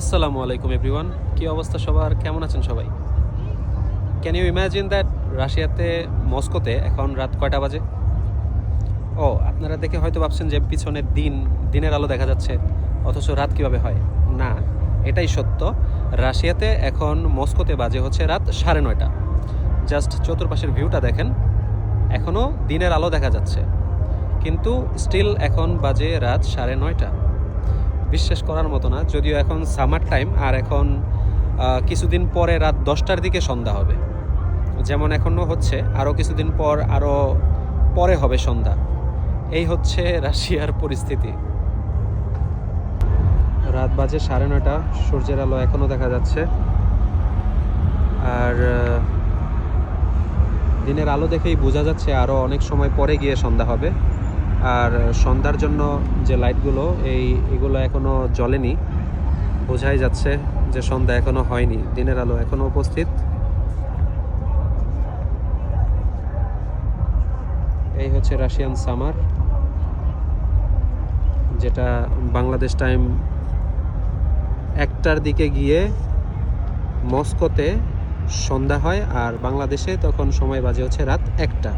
আসসালামু আলাইকুম এভরিওয়ান কি অবস্থা সবার? কেমন আছেন সবাই? ক্যান ইউ ইমাজিন দ্যাট রাশিয়াতে, মস্কোতে এখন রাত কয়টা বাজে? ও, আপনারা দেখে হয়তো ভাবছেন যে পিছনে দিন, দিনের আলো দেখা যাচ্ছে, অথচ রাত কীভাবে হয়? না, এটাই সত্য। রাশিয়াতে এখন মস্কোতে বাজে হচ্ছে রাত সাড়ে নয়টা। জাস্ট চতুর্পাশের ভিউটা দেখেন এখনও দিনের আলো দেখা যাচ্ছে। কিন্তু স্টিল এখন বাজে রাত সাড়ে নয়টা। বিশ্বাস করার মতো না, যদিও এখন সামার টাইম আর এখন কিছুদিন পরে রাত দশটার দিকে সন্ধ্যা হবে। যেমন এখনও হচ্ছে আরও কিছুদিন পর আরও পরে হবে সন্ধ্যা। এই হচ্ছে রাশিয়ার পরিস্থিতি। রাত বাজে সাড়ে নয়টা, সূর্যের আলো এখনও দেখা যাচ্ছে। আর দিনের আলো দেখেই বোঝা যাচ্ছে আরও অনেক সময় পরে গিয়ে সন্ধ্যা হবে। আর সন্ধ্যার জন্য যে লাইটগুলো এই এগুলো এখনও জ্বলেনি। বোঝাই যাচ্ছে যে সন্ধ্যা এখনও হয়নি। দিনের আলো এখনও উপস্থিত। এই হচ্ছে রাশিয়ান সামার, যেটা বাংলাদেশ টাইম একটার দিকে গিয়ে মস্কোতে সন্ধ্যা হয় আর বাংলাদেশে তখন সময় বাজে হচ্ছে রাত একটা।